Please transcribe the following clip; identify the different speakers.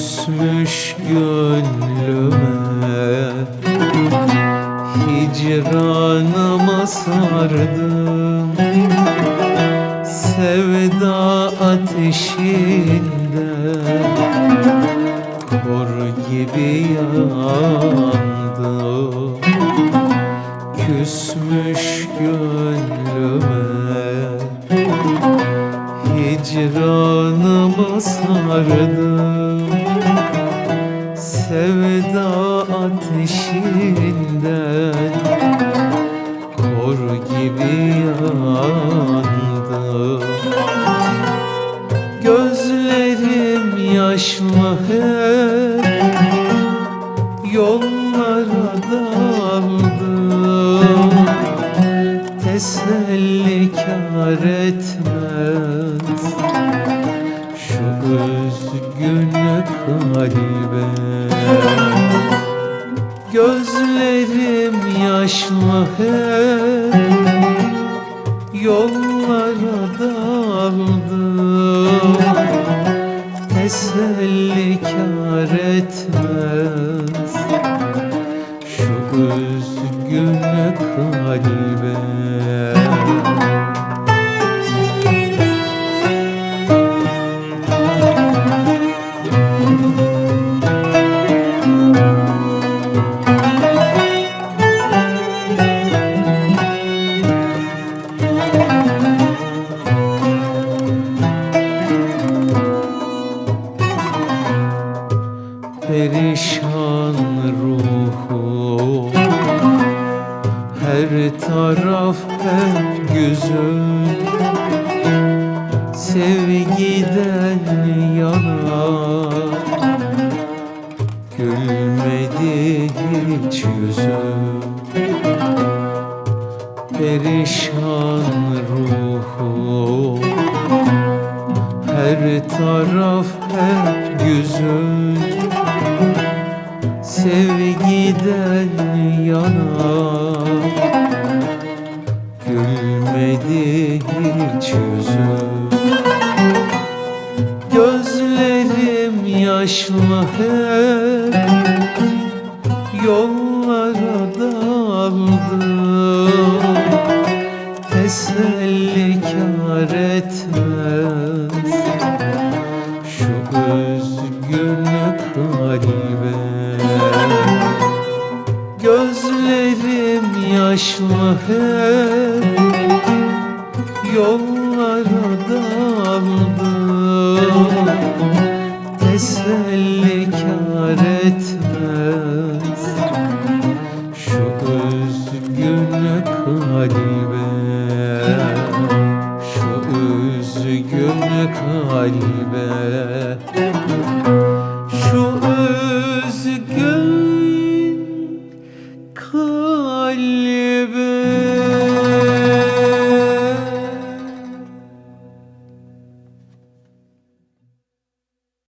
Speaker 1: küsmüş gönlüme. Hicranıma sardım. Sevda ateşinde. Kor gibi yandım Küsmüş gönlüme. Hicranıma sardım. Sevda ateşinden Kor gibi yandı Gözlerim yaşlı hep Yollara daldı Teselli kâr etmez Şu üzgün kalbe. Gözlerim yaşlı hep. Yollara daldı. Teselli kâr etmez. Şu üzgün kalbe Her taraf hep güzel. Sevgiden yana Gülmedi hiç yüzüm. Perişan ruhu Her taraf hep güzel Sevgiden yana. Gülmedi hiç yüzüm Gözlerim yaşlı hep. Yollara daldı Teselli kâr etmez yaşlı hep Yollara daldı Teselli kâr etmez. Şu üzgün kalbe Şu üzgün kalbe